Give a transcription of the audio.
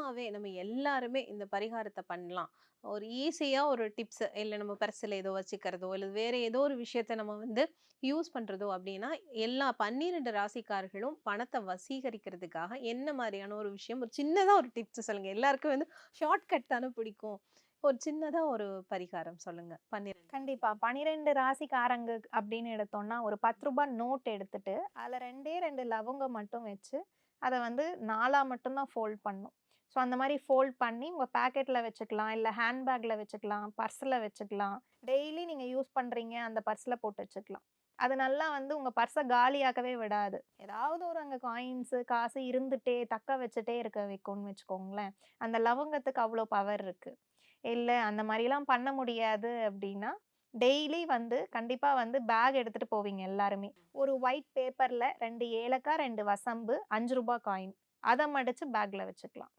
சும்மாவே நம்ம எல்லாருமே இந்த பரிகாரத்தை பண்ணலாம். ஒரு ஈஸியா ஒரு டிப்ஸ் இல்லை நம்ம பர்சில் ஏதோ வச்சுக்கிறதோ, இல்லை வேற ஏதோ ஒரு விஷயத்த நம்ம வந்து யூஸ் பண்றதோ அப்படின்னா எல்லா 12 ராசிக்காரர்களும் பணத்தை வசீகரிக்கிறதுக்காக என்ன மாதிரியான ஒரு விஷயம், ஒரு சின்னதாக ஒரு டிப்ஸ் சொல்லுங்கள் எல்லாருக்கும் வந்து ஷார்ட்கட் தானே பிடிக்கும். ஒரு சின்னதாக ஒரு பரிகாரம் சொல்லுங்க. 12 கண்டிப்பா. 12 ராசிக்காரங்க அப்படின்னு எடுத்தோம்னா, ஒரு பத்து ரூபாய் நோட் எடுத்துட்டு, அதில் ரெண்டே ரெண்டு லவங்கம் மட்டும் வச்சு, அதை வந்து 4ஆ மட்டும் தான் ஃபோல்ட் பண்ணும் ஸோ அந்த மாதிரி ஃபோல்ட் பண்ணி உங்கள் பேக்கெட்டில் வச்சுக்கலாம், இல்லை ஹேண்ட் வச்சுக்கலாம், பர்ஸில் வச்சுக்கலாம். டெய்லி நீங்கள் யூஸ் பண்ணுறீங்க அந்த பர்ஸில் போட்டு வச்சுக்கலாம். அது நல்லா வந்து உங்கள் பர்ஸை காலியாக்கவே விடாது. ஏதாவது ஒரு அங்கே காயின்ஸு, காசு இருந்துகிட்டே தக்க வச்சுட்டே இருக்க வைக்கும்னு வச்சுக்கோங்களேன். அந்த லவங்கத்துக்கு அவ்வளோ பவர் இருக்குது இல்லை அந்த மாதிரிலாம் பண்ண முடியாது அப்படின்னா டெய்லி வந்து கண்டிப்பாக வந்து பேக் எடுத்துகிட்டு போவீங்க எல்லாருமே. ஒரு ஒயிட் பேப்பரில் ரெண்டு ஏலக்காய், ரெண்டு வசம்பு, அஞ்சு ரூபா காயின். அதை மடித்து பேக்கில் வச்சுக்கலாம்.